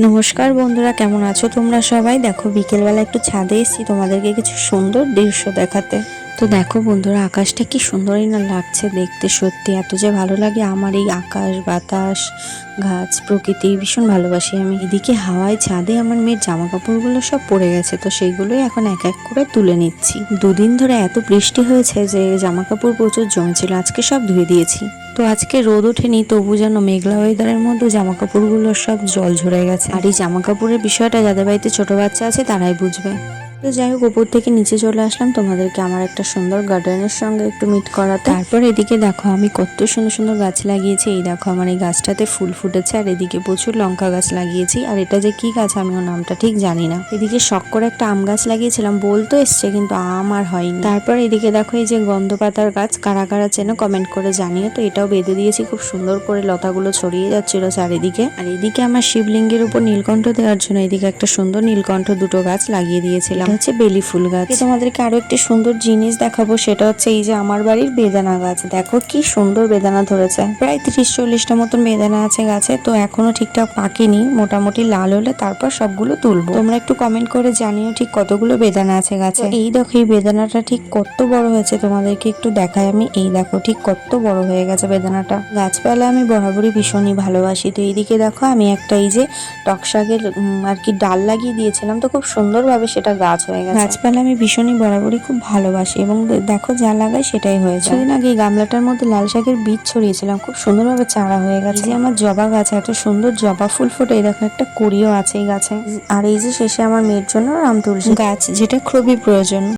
নমস্কার বন্ধুরা, কেমন আছো তোমরা সবাই? দেখো, বিকেলবেলা একটু ছাদে এসেছি, তোমাদেরকে কিছু সুন্দর দৃশ্য দেখাতে। তো দেখো বন্ধুরা, আকাশটা কি সুন্দরই না লাগছে দেখতে সত্যি। এত যে ভালো লাগে আমার এই আকাশ, বাতাস, গাছ, প্রকৃতি, ভীষণ ভালোবাসি আমি। এদিকে হাওয়ায় ছাদে আমার মেয়ের জামা কাপড়গুলো সব পড়ে গেছে, তো সেইগুলোই এখন এক এক করে তুলে নিচ্ছি। দুদিন ধরে এত বৃষ্টি হয়েছে যে জামা কাপড় প্রচুর জমেছিল, আজকে সব ধুয়ে দিয়েছি। তো আজকে রোদ ওঠেনি, তবু যেন মেঘলা ওয়েদারের মধ্যে জামা কাপড়গুলো সব জল ঝরে গেছে। আর এই জামা কাপড়ের বিষয়টা যাদের বাড়িতে ছোট বাচ্চা আছে তারাই বুঝবে। তো যাই হোক, উপর থেকে নিচে চলে আসলাম। তোমাদেরকে আমার একটা সুন্দর গার্ডেনের সঙ্গে একটু মিট করাতে। তারপর এদিকে দেখো, আমি কত সুন্দর সুন্দর গাছ লাগিয়েছি। এই দেখো, আমার এই গাছটাতে ফুল ফুটেছে, আর এদিকে প্রচুর লঙ্কা গাছ লাগিয়েছি। আর এটা যে কি গাছ আমি ওর নামটা ঠিক জানি না। এদিকে শখ করে একটা আম গাছ লাগিয়েছিলাম বলতো এসছে, কিন্তু আম আর হয়নি। তারপর এদিকে দেখো, এই যে গন্ধ পাতার গাছ, কারা কারা চেনো কমেন্ট করে জানিও। তো এটাও বেঁধে দিয়েছি, খুব সুন্দর করে লতাগুলো ছড়িয়ে যাচ্ছিল চারিদিকে। আর এদিকে আমার শিবলিঙ্গের উপর নীলকণ্ঠ দেওয়ার জন্য, এদিকে একটা সুন্দর নীলকণ্ঠ দুটো গাছ লাগিয়ে দিয়েছিলাম। এটা হচ্ছে বেলি ফুল গাছ। তোমাদেরকে আরও একটি সুন্দর জিনিস দেখাবো সেটা হচ্ছে এই যে আমার বাড়ির বেদানা গাছ। দেখো কি সুন্দর বেদানা ধরেছে। প্রায় তিরিশ চল্লিশটা মতন বেদানা আছে গাছে তো এখনও ঠিকঠাক পাকেনি। মোটামুটি লাল হলে তারপর সবগুলো তুলবো। তোমরা একটু কমেন্ট করে জানিও ঠিক কতগুলো বেদানা আছে গাছে। এই দেখো এই বেদানাটা ঠিক কত বড় হয়েছে তোমাদেরকে একটু দেখাই আমি। এই দেখো ঠিক কত বড় হয়ে গেছে বেদানাটা। গাছপালা আমি বরাবরই ভীষণই ভালোবাসি। তো এইদিকে দেখো আমি একটা এই যে টক শাকের আর কি ডাল লাগিয়ে দিয়েছিলাম। তো খুব সুন্দরভাবে সেটা গাছ হয়ে গেছে। গাছপালা আমি ভীষণই বরাবরই খুব ভালোবাসি এবং দেখো যা লাগাই সেটাই হয়েছে কিছুদিন আগে এই গামলাটার মধ্যে লাল শাকের বীজ ছড়িয়েছিলাম খুব সুন্দরভাবে চারা হয়ে গেছে। যে আমার জবা গাছ এত সুন্দর জবা ফুল ফোটে এই দেখো একটা কুড়িও আছে এই গাছে। আর এই যে শেষে আমার মেয়ের জন্য রাম তুলসী। গাছ যেটা খুবই প্রয়োজন।